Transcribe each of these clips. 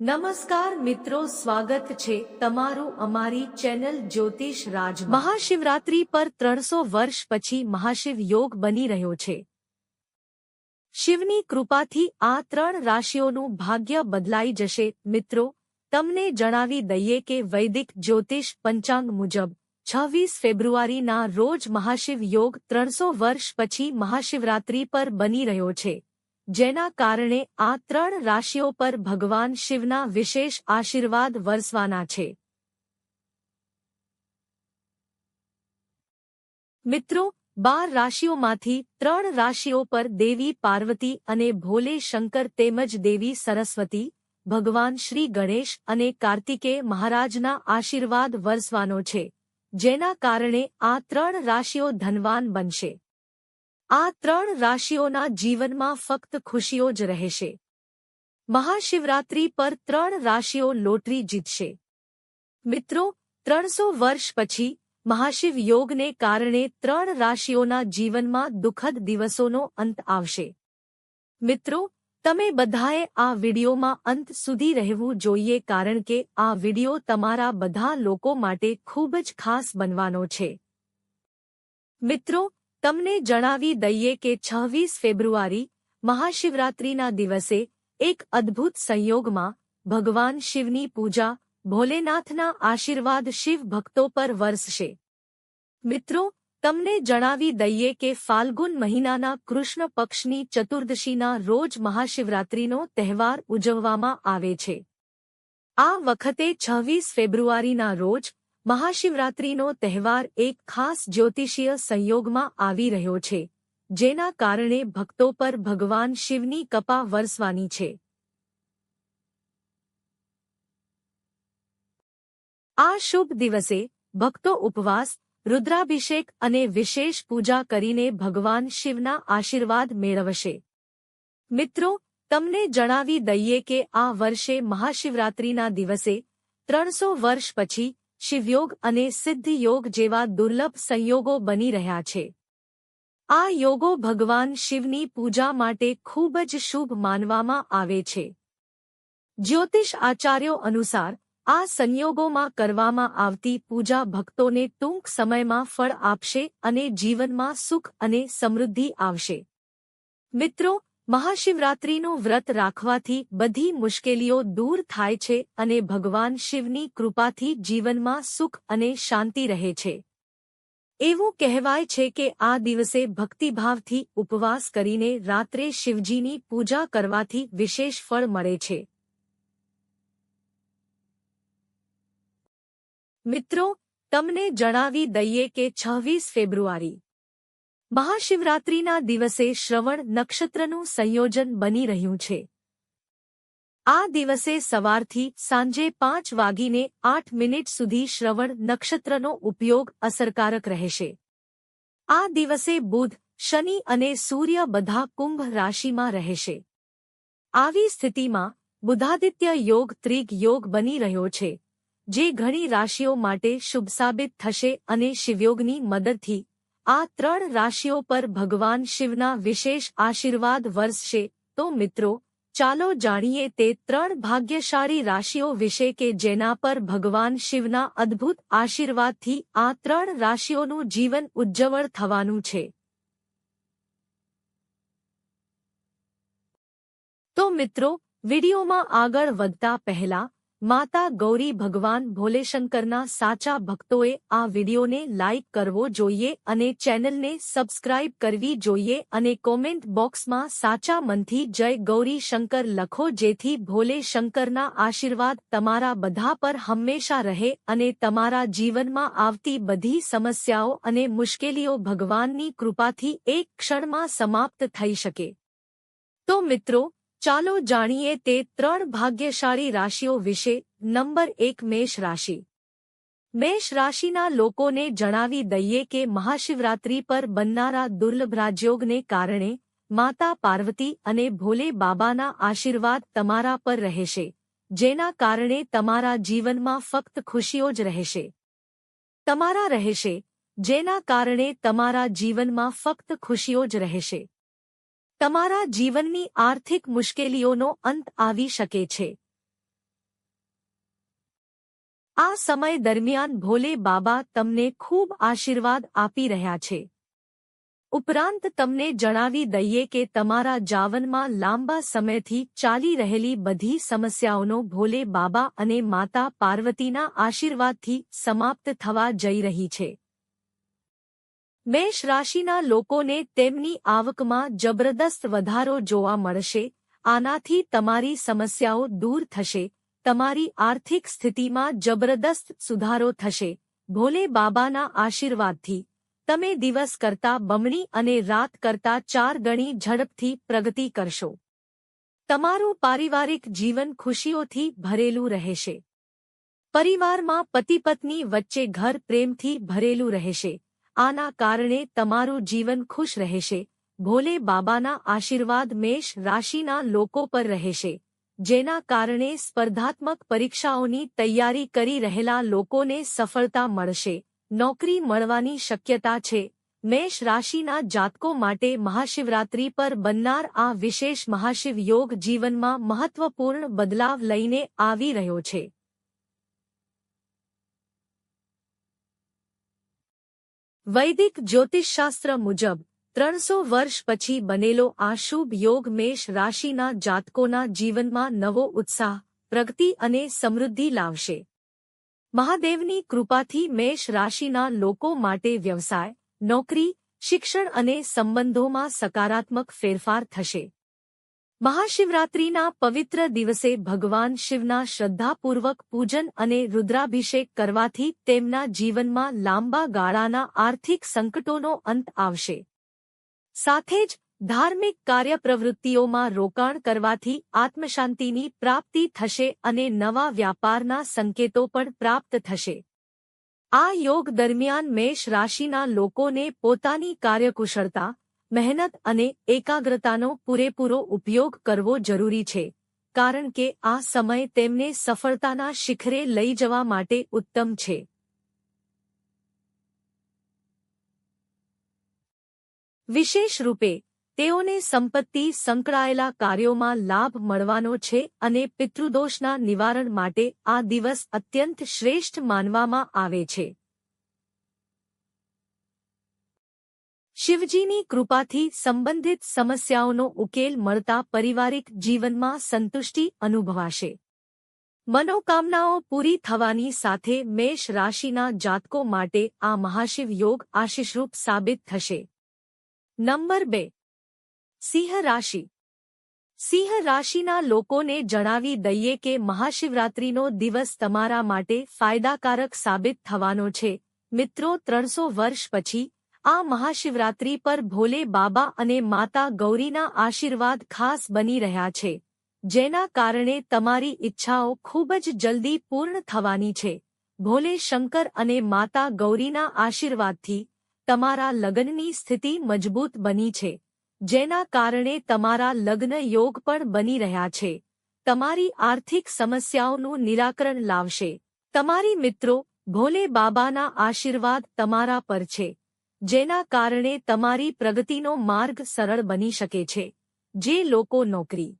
નમસ્કાર મિત્રો, સ્વાગત છે તમારું અમારી ચેનલ જ્યોતિષ રાજ મહાશિવરાત્રી પર ત્રણસો વર્ષ પછી મહાશિવ યોગ બની રહ્યો છે. શિવની કૃપાથી આ ત્રણ રાશિઓનું ભાગ્ય બદલાઈ જશે. મિત્રો, તમને જણાવી દઈએ કે વૈદિક જ્યોતિષ પંચાંગ મુજબ છવ્વીસ ફેબ્રુઆરીના રોજ મહાશિવ યોગ ત્રણસો વર્ષ પછી મહાશિવરાત્રી પર બની રહ્યો છે. જેના કારણે આ ત્રણ રાશિઓ પર ભગવાન શિવના વિશેષ આશીર્વાદ વરસવાના છે. મિત્રો, બાર રાશિઓમાંથી ત્રણ રાશિઓ પર દેવી પાર્વતી અને ભોલે શંકર તેમજ દેવી સરસ્વતી, ભગવાન શ્રી ગણેશ અને કાર્તિકે મહારાજના આશીર્વાદ વરસવાનો છે, જેના કારણે આ ત્રણ રાશિઓ ધનવાન બનશે. આ ત્રણ રાશિઓના જીવનમાં ફક્ત ખુશીઓ જ રહેશે. મહાશિવરાત્રી પર ત્રણ રાશિઓ લોટરી જીતશે. મિત્રો, ત્રણસો વર્ષ પછી મહાશિવ યોગને કારણે ત્રણ રાશિઓના જીવનમાં દુઃખદ દિવસોનો અંત આવશે. મિત્રો, તમે બધાએ આ વિડિયોમાં અંત સુધી રહેવું જોઈએ કારણ કે આ વિડિયો તમારા બધા લોકો માટે ખૂબ જ ખાસ બનવાનો છે. મિત્રો તમને જણાવી દઈએ કે છવ્વીસ ફેબ્રુઆરી, મહાશિવરાત્રિના દિવસે એક અદ્ભુત સંયોગમાં ભગવાન શિવની પૂજા ભોલેનાથના આશીર્વાદ શિવ ભક્તો પર વરસશે. મિત્રો, તમને જણાવી દઈએ કે ફાલ્ગુન મહિનાના કૃષ્ણ પક્ષની ચતુર્દશીના રોજ મહાશિવરાત્રિનો તહેવાર ઉજવવામાં આવે છે. આ વખતે છવ્વીસ ફેબ્રુઆરીના રોજ મહાશિવરાત્રિનો તહેવાર એક ખાસ જ્યોતિષીય સંયોગમાં આવી રહ્યો છે, જેના કારણે ભક્તો પર ભગવાન શિવની કપા વરસવાની છે. આ શુભ દિવસે ભક્તો ઉપવાસ, રુદ્રાભિષેક અને વિશેષ પૂજા કરીને ભગવાન શિવના આશીર્વાદ મેળવશે. મિત્રો, તમને જણાવી દઈએ કે આ વર્ષે મહાશિવરાત્રિના દિવસે ત્રણસો વર્ષ પછી શિવયોગ અને સિદ્ધિયોગ જેવા દુર્લભ સંયોગો બની રહ્યા છે. આ યોગો ભગવાન શિવની પૂજા માટે ખૂબ જ શુભ માનવામાં આવે છે. જ્યોતિષ આચાર્યો અનુસાર, આ સંયોગોમાં કરવામાં આવતી પૂજા ભક્તોને ટૂંક સમયમાં ફળ આપશે અને જીવનમાં સુખ અને સમૃદ્ધિ આવશે. મિત્રો મહાશિવરાત્રિનું વ્રત રાખવાથી બધી મુશ્કેલીઓ દૂર થાય છે અને ભગવાન શિવની કૃપાથી જીવનમાં સુખ અને શાંતિ રહે છે. એવું કહેવાય છે કે આ દિવસે ભક્તિભાવથી ઉપવાસ કરીને રાત્રે શિવજીની પૂજા કરવાથી વિશેષ ફળ મળે છે. મિત્રો, તમને જણાવી દઈએ કે છવ્વીસ ફેબ્રુઆરી મહાશિવરાત્રિના દિવસે શ્રવણ નક્ષત્રનું સંયોજન બની રહ્યું છે. આ દિવસે સવારથી સાંજે પાંચ વાગીને આઠ મિનિટ સુધી શ્રવણ નક્ષત્રનો ઉપયોગ અસરકારક રહેશે. આ દિવસે બુધ, શનિ અને સૂર્ય બધા કુંભ રાશિમાં રહેશે. આવી સ્થિતિમાં બુધાદિત્ય યોગ ત્રિગ યોગ બની રહ્યો છે, જે ઘણી રાશિઓ માટે શુભ સાબિત થશે અને શિવયોગની મદદથી આ ત્રણ રાશિઓ પર ભગવાન શિવના વિશેષ આશીર્વાદ વરસશે. તો મિત્રો, ચાલો જાણીએ તે ત્રણ ભાગ્યશાળી રાશિઓ વિશે કે જેના પર ભગવાન શિવના અદ્ભુત આશીર્વાદથી આ ત્રણ રાશિઓનું જીવન ઉજ્જવળ થવાનું છે. તો મિત્રો, વિડીયોમાં આગળ વધતા પહેલા માતા ગૌરી ભગવાન ભોલેશંકરના સાચા ભક્તોએ આ વિડીયોને લાઇક કરવો જોઈએ અને ચેનલને સબસ્ક્રાઇબ કરવી જોઈએ અને કોમેન્ટ બોક્સમાં સાચા મનથી જય ગૌરી શંકર લખો જેથી ભોલે શંકરના આશીર્વાદ તમારા બધા પર હંમેશા રહે અને તમારા જીવનમાં આવતી બધી સમસ્યાઓ અને મુશ્કેલીઓ ભગવાનની કૃપાથી એક ક્ષણમાં સમાપ્ત થઈ શકે. તો મિત્રો ચાલો જાણીએ તે ત્રણ ભાગ્યશાળી રાશિઓ વિશે. નંબર એક, મેષ રાશિ. મેષ રાશિના લોકોને જણાવી દઈએ કે મહાશિવરાત્રી પર બનનારા દુર્લભ રાજયોગને કારણે માતા પાર્વતી અને ભોલે બાબાના આશીર્વાદ તમારા પર રહેશે, જેના કારણે તમારા જીવનમાં ફક્ત ખુશીઓ જ રહેશે. તમારા રહેશે, જેના કારણે તમારા જીવનમાં ફક્ત ખુશીઓ જ રહેશે. તમારા જીવનની આર્થિક મુશ્કેલીઓનો અંત આવી શકે છે. આ સમય દરમિયાન ભોલે બાબા તમને ખૂબ આશીર્વાદ આપી રહ્યા છે. ઉપરાંત તમને જણાવી દઈએ કે તમારા જાવનમાં લાંબા સમયથી ચાલી રહેલી બધી સમસ્યાઓનો ભોલે બાબા અને માતા પાર્વતીના આશીર્વાદથી સમાપ્ત થવા જઈ રહી છે. મેષ રાશિના લોકોને તેમની આવકમાં જબરદસ્ત વધારો જોવા મળશે. આનાથી તમારી સમસ્યાઓ દૂર થશે. તમારી આર્થિક સ્થિતિમાં જબરદસ્ત સુધારો થશે. ભોલે બાબાના આશીર્વાદથી. તમે દિવસ કરતા બમણી અને રાત કરતા ચાર ગણી ઝડપથી પ્રગતિ કરશો. તમારું પારિવારિક જીવન ખુશીઓથી ભરેલું રહેશે. પરિવારમાં પતિ પત્ની વચ્ચે ઘર પ્રેમથી ભરેલું રહેશે. આના કારણે તમારું જીવન ખુશ રહેશે. ભોલે બાબાના આશીર્વાદ મેષ રાશિના લોકો પર રહેશે. જેના કારણે સ્પર્ધાત્મક પરીક્ષાઓની તૈયારી કરી રહેલા લોકોને સફળતા મળશે. નોકરી મળવાની શક્યતા છે. મેષ રાશિના જાતકો માટે મહાશિવરાત્રી પર બનનાર આ વિશેષ મહાશિવ યોગ જીવનમાં મહત્વપૂર્ણ બદલાવ લઈને આવી રહ્યો છે. વૈદિક જ્યોતિષશાસ્ત્ર મુજબ, ત્રણસો વર્ષ પછી બનેલો આ શુભ યોગ મેષ રાશિના જાતકોના જીવનમાં નવો ઉત્સાહ, પ્રગતિ અને સમૃદ્ધિ લાવશે. મહાદેવની કૃપાથી મેષ રાશિના લોકો માટે વ્યવસાય, નોકરી, શિક્ષણ અને સંબંધોમાં સકારાત્મક ફેરફાર થશે. મહાશિવરાત્રિના પવિત્ર દિવસે ભગવાન શિવના શ્રદ્ધાપૂર્વક પૂજન અને રુદ્રાભિષેક કરવાથી તેમના જીવનમાં લાંબા ગાળાના આર્થિક સંકટોનો અંત આવશે. સાથે જ, ધાર્મિક કાર્યપ્રવૃત્તિઓમાં રોકાણ કરવાથી આત્મશાંતિની પ્રાપ્તિ થશે અને નવા વ્યાપારના સંકેતો પણ પ્રાપ્ત થશે. આ યોગ દરમિયાન મેષ રાશિના લોકોને પોતાની કાર્યકુશળતા મહેનત અને એકાગ્રતાનો પૂરેપૂરો ઉપયોગ કરવો જરૂરી છે, કારણ કે આ સમય તેમને સફળતાના શિખરે લઈ જવા માટે ઉત્તમ છે. વિશેષ રૂપે, તેઓને સંપત્તિ સંકળાયેલા કાર્યોમાં લાભ મળવાનો છે અને પિતૃદોષના નિવારણ માટે આ દિવસ અત્યંત શ્રેષ્ઠ માનવામાં આવે છે. શિવજીની કૃપાથી સંબંધિત સમસ્યાઓનો ઉકેલ મળતા પારિવારિક જીવનમાં સંતુષ્ટિ અનુભવાશે. મનોકામનાઓ પૂરી થવાની સાથે મેષ રાશિના જાતકો માટે આ મહાશિવ યોગ આશીષરૂપ સાબિત થશે. નંબર બે. સિંહ રાશિ. સિંહ રાશિના લોકોને જણાવી દઈએ કે મહાશિવરાત્રિનો દિવસ તમારા માટે ફાયદાકારક સાબિત થવાનો છે. મિત્રો, ત્રણસો વર્ષ પછી આ મહાશિવરાત્રિ પર ભોલે બાબા અને માતા ગૌરીના આશીર્વાદ ખાસ બની રહ્યા છે, જેના કારણે તમારી ઈચ્છાઓ ખૂબ જ જલ્દી પૂર્ણ થવાની છે. ભોલે શંકર અને માતા ગૌરીના આશીર્વાદથી તમારા લગ્નની સ્થિતિ મજબૂત બની છે, જેના કારણે તમારા લગ્ન યોગ પણ બની રહ્યા છે. તમારી આર્થિક સમસ્યાઓનું નિરાકરણ લાવશે. તમારી મિત્રો, ભોલે બાબાના આશીર્વાદ તમારા પર છે. જેના કારણે તમારી પ્રગતિનો માર્ગ સરળ બની શકે છે, જે લોકો નોકરી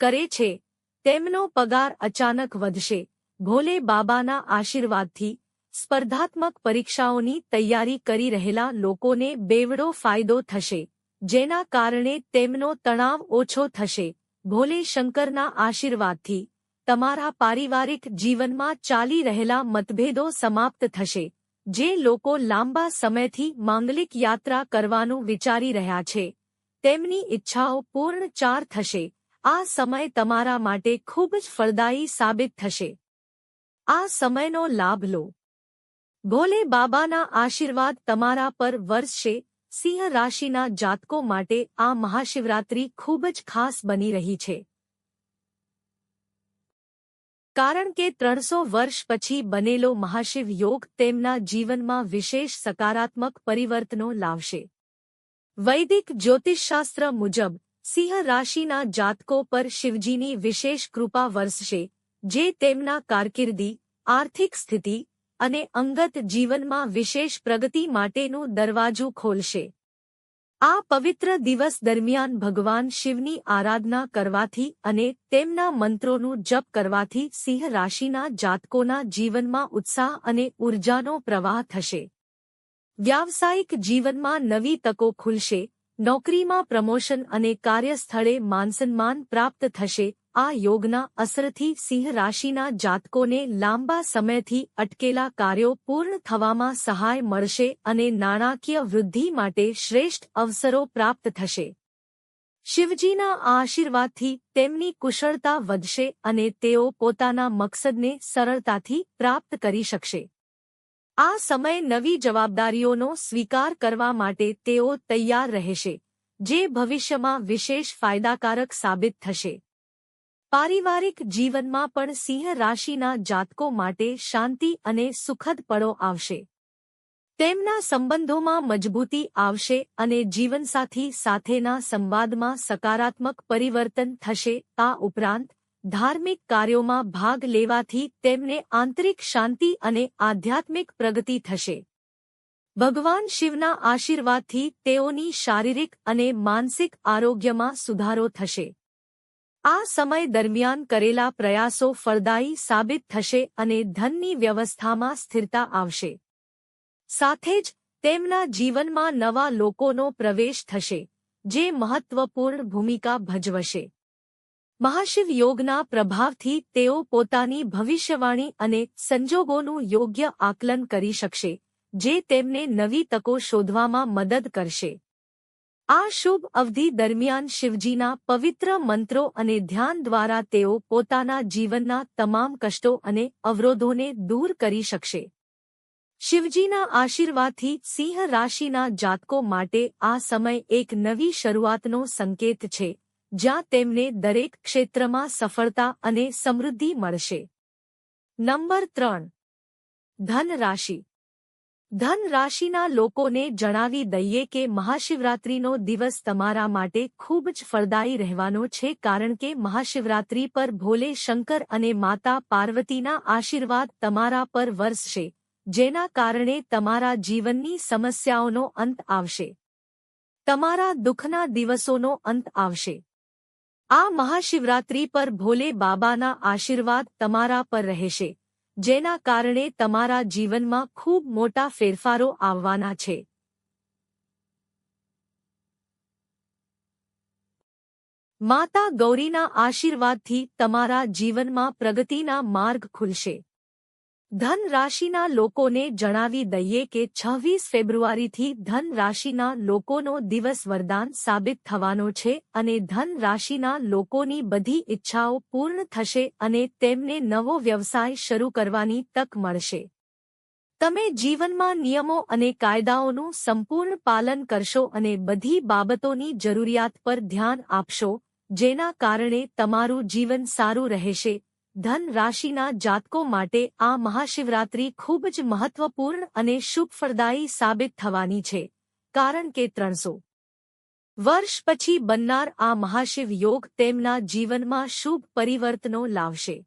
કરે છે, તેમનો પગાર અચાનક વધશે, ભોલે બાબાના આશીર્વાદથી સ્પર્ધાત્મક પરીક્ષાઓની તૈયારી કરી રહેલા લોકોને બેવડો ફાયદો થશે, જેના કારણે તેમનો તણાવ ઓછો થશે, ભોલે શંકરના આશીર્વાદથી તમારા પારિવારિક જીવનમાં ચાલી રહેલા મતભેદો સમાપ્ત થશે. જે લોકો લાંબા સમયથી માંગલિક યાત્રા કરવાનું વિચારી રહ્યા છે. તેમની ઈચ્છાઓ પૂર્ણ ચાર થશે. આ સમય તમારા માટે ખૂબ જ ફળદાયી સાબિત થશે. આ સમયનો લાભ લો. ભોલે બાબાના આશીર્વાદ તમારા પર વરસશે, સિંહ રાશિના જાતકો માટે આ મહાશિવરાત્રી ખૂબ જ ખાસ બની રહી છે. કારણ કે ત્રણસો વર્ષ પછી બનેલો મહાશિવ યોગ તેમના જીવનમાં વિશેષ સકારાત્મક પરિવર્તનો લાવશે. વૈદિક જ્યોતિષશાસ્ત્ર મુજબ, સિંહ રાશિના જાતકો પર શિવજીની વિશેષ કૃપા વરસશે, જે તેમના કારકિર્દી, આર્થિક સ્થિતિ અને અંગત જીવનમાં વિશેષ પ્રગતિ માટેનું દરવાજું ખોલશે. આ પવિત્ર દિવસ દરમિયાન ભગવાન શિવની આરાધના કરવાથી અને તેમના મંત્રોનું જપ કરવાથી સિંહ રાશિના જાતકોના જીવનમાં ઉત્સાહ અને ઉર્જાનો પ્રવાહ થશે. વ્યાવસાયિક જીવનમાં નવી તકો ખુલશે, નોકરીમાં પ્રમોશન અને કાર્યસ્થળે માનસન્માન પ્રાપ્ત થશે આ યોગના અસરથી સિંહ રાશિના જાતકોને લાંબા સમયથી અટકેલા કાર્યો પૂર્ણ થવામાં સહાય મળશે અને નાણાકીય વૃદ્ધિ માટે શ્રેષ્ઠ અવસરો પ્રાપ્ત થશે. શિવજીના આશીર્વાદથી તેમની કુશળતા વધશે અને તેઓ પોતાના મકસદને સરળતાથી પ્રાપ્ત કરી શકશે. આ સમય નવી જવાબદારીઓનો સ્વીકાર કરવા માટે તેઓ તૈયાર રહેશે, જે ભવિષ્યમાં વિશેષ ફાયદાકારક સાબિત થશે. પારિવારિક જીવનમાં પણ સિંહ રાશિના જાતકો માટે શાંતિ અને સુખદ પળો આવશે. તેમના સંબંધોમાં મજબૂતી આવશે અને જીવનસાથી સાથેના સંવાદમાં સકારાત્મક પરિવર્તન થશે. આ ઉપરાંત, ધાર્મિક કાર્યોમાં ભાગ લેવાથી તેમને આંતરિક શાંતિ અને આધ્યાત્મિક પ્રગતિ થશે. ભગવાન શિવના આશીર્વાદથી તેઓની શારીરિક અને માનસિક આરોગ્યમાં સુધારો થશે. આ સમય દરમિયાન કરેલા પ્રયાસો ફળદાયી સાબિત થશે અને ધનની વ્યવસ્થામાં સ્થિરતા આવશે. સાથે જ, તેમના જીવનમાં નવા લોકોનો પ્રવેશ થશે, જે મહત્વપૂર્ણ ભૂમિકા ભજવશે. મહાશિવ યોગના પ્રભાવથી તેઓ પોતાની ભવિષ્યવાણી અને સંજોગોનું યોગ્ય આકલન કરી શકશે, જે તેમને નવી તકો શોધવામાં મદદ કરશે. આ શુભ અવધિ દરમિયાન શિવજીના પવિત્ર મંત્રો અને ધ્યાન દ્વારા તેઓ પોતાના જીવનના તમામ કષ્ટો અને અવરોધોને દૂર કરી શકશે. શિવજીના આશીર્વાદથી સિંહ રાશિના જાતકો માટે આ સમય એક નવી શરૂઆતનો સંકેત છે, જ્યાં તેમને દરેક ક્ષેત્રમાં સફળતા અને સમૃદ્ધિ મળશે. નંબર ત્રણ. ધન રાશિ ધન રાશિના લોકોને જણાવી દઈએ કે મહાશિવરાત્રિનો દિવસ તમારા માટે ખૂબ જ ફળદાયી રહેવાનો છે કારણ કે મહાશિવરાત્રિ પર ભોલે શંકર અને માતા પાર્વતીના આશીર્વાદ તમારા પર વરસશે, જેના કારણે તમારા જીવનની સમસ્યાઓનો અંત આવશે. તમારા દુઃખના દિવસોનો અંત આવશે. આ મહાશિવરાત્રિ પર ભોલે બાબાના આશીર્વાદ તમારા પર રહેશે. જેના કારણે તમારા જીવનમાં ખૂબ મોટા ફેરફારો આવવાના છે. માતા ગૌરીના આશીર્વાદથી તમારા જીવનમાં પ્રગતિના માર્ગ ખુલશે. ધન રાશિના લોકોને જણાવી દઈએ કે છવ્વીસ ફેબ્રુઆરીથી ધન રાશિના લોકોનો દિવસ વરદાન સાબિત થવાનો છે અને ધન રાશિના લોકોની બધી ઈચ્છાઓ પૂર્ણ થશે અને તેમને નવો વ્યવસાય શરૂ કરવાની તક મળશે. તમે જીવનમાં નિયમો અને કાયદાઓનું સંપૂર્ણ પાલન કરશો અને બધી બાબતોની જરૂરિયાત પર ધ્યાન આપશો, જેના કારણે તમારું જીવન સારું રહેશે. ધન રાશિના જાતકો માટે આ મહાશિવરાત્રી ખૂબ જ મહત્વપૂર્ણ અને શુભફળદાયી સાબિત થવાની છે, કારણ કે ત્રણસો વર્ષ પછી બનનાર આ મહાશિવ યોગ તેમના જીવનમાં શુભ પરિવર્તનો લાવશે.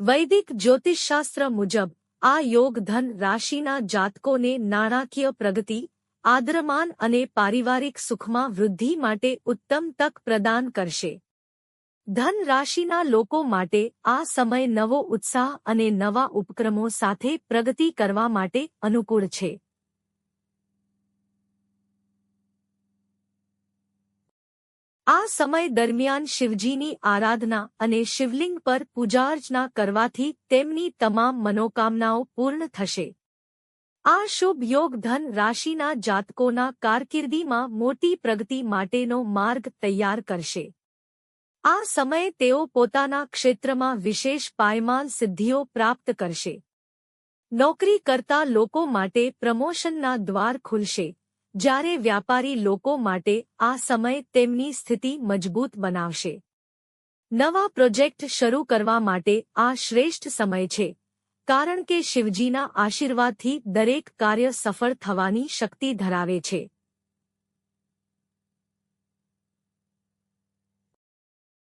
વૈદિક જ્યોતિષશાસ્ત્ર મુજબ, આ યોગ ધન રાશિના જાતકોને નાણાકીય પ્રગતિ, આદરમાન અને પારિવારિક સુખમાં વૃદ્ધિ માટે ઉત્તમ તક પ્રદાન કરશે. ધન રાશિના લોકો માટે આ સમય નવો ઉત્સાહ અને નવા ઉપક્રમો સાથે પ્રગતિ કરવા માટે અનુકૂળ છે. આ સમય દરમિયાન શિવજીની આરાધના અને શિવલિંગ પર પૂજાર્ચના કરવાથી તેમની તમામ મનોકામનાઓ પૂર્ણ થશે. આ શુભ યોગ ધન રાશિના જાતકોના કારકિર્દીમાં મોટી પ્રગતિ માટેનો માર્ગ તૈયાર કરશે. આ સમયે તેઓ પોતાના ક્ષેત્રમાં વિશેષ પાયમાલ સિદ્ધિઓ પ્રાપ્ત કરશે. નોકરી કરતા લોકો માટે પ્રમોશનના દ્વાર ખુલશે. જ્યારે વ્યાપારી લોકો માટે આ સમય તેમની સ્થિતિ મજબૂત બનાવશે. નવા પ્રોજેક્ટ શરૂ કરવા માટે આ શ્રેષ્ઠ સમય છે. કારણ કે શિવજીના આશીર્વાદથી દરેક કાર્ય સફળ થવાની શક્તિ ધરાવે છે.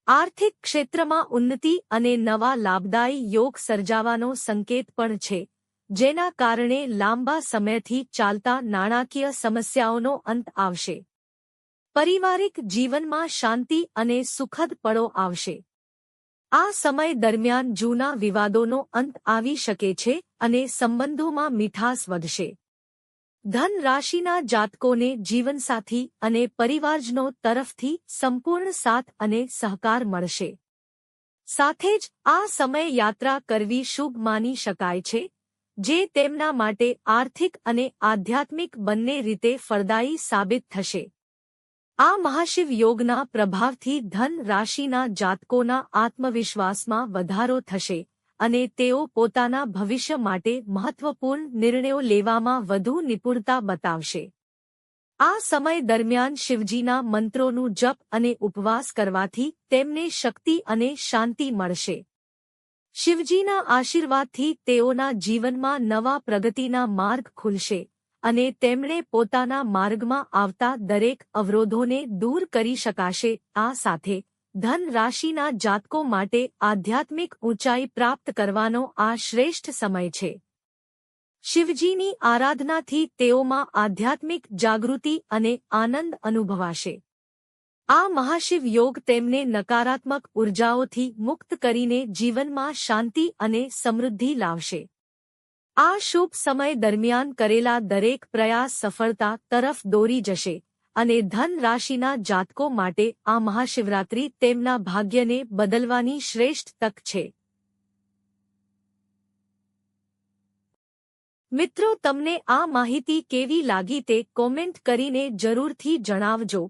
આર્થિક ક્ષેત્રમાં ઉન્નતિ અને નવા લાભદાયી યોગ સર્જાવાનો સંકેત પણ છે, જેના કારણે લાંબા સમયથી ચાલતા નાણાકીય સમસ્યાઓનો અંત આવશે. પારિવારિક જીવનમાં શાંતિ અને સુખદ પળો આવશે. આ સમય દરમિયાન જૂના વિવાદોનો અંત આવી શકે છે અને સંબંધોમાં મીઠાસ વધશે. ધન રાશિના જાતકોને જીવનસાથી અને પરિવારજનો તરફથી સંપૂર્ણ સાથ અને સહકાર મળશે. સાથે જ આ સમય યાત્રા કરવી શુભ માની શકાય છે, જે તેમના માટે આર્થિક અને આધ્યાત્મિક બંને રીતે ફળદાયી સાબિત થશે. આ મહાશિવ યોગના પ્રભાવથી ધન રાશિના જાતકોના આત્મવિશ્વાસમાં વધારો થશે. અને તેઓ પોતાના ભવિષ્ય માટે મહત્વપૂર્ણ નિર્ણયો લેવામાં વધુ નિપુણતા બતાવશે. આ સમય દરમિયાન શિવજીના મંત્રોનું જપ અને ઉપવાસ કરવાથી તેમને શક્તિ અને શાંતિ મળશે. શિવજીના આશીર્વાદથી તેઓના જીવનમાં નવા પ્રગતિના માર્ગ ખુલશે અને તેમણે પોતાના માર્ગમાં આવતા દરેક અવરોધોને દૂર કરી શકાશે આ સાથે ધન રાશિના જાતકો માટે આધ્યાત્મિક ઊંચાઈ પ્રાપ્ત કરવાનો આ શ્રેષ્ઠ સમય છે. શિવજીની આરાધનાથી તેઓમાં આધ્યાત્મિક જાગૃતિ અને આનંદ અનુભવાશે. આ મહાશિવ યોગ તેમને નકારાત્મક ઉર્જાઓથી મુક્ત કરીને જીવનમાં શાંતિ અને સમૃદ્ધિ લાવશે. આ શુભ સમય દરમિયાન કરેલા દરેક પ્રયાસ સફળતા તરફ દોરી જશે. અને ધન રાશિના જાતકો માટે આ મહાશિવરાત્રી તેમના ભાગ્યને બદલવાની શ્રેષ્ઠ તક છે. મિત્રો, તમને આ માહિતી કેવી લાગી તે કોમેન્ટ કરીને જરૂરથી જણાવજો.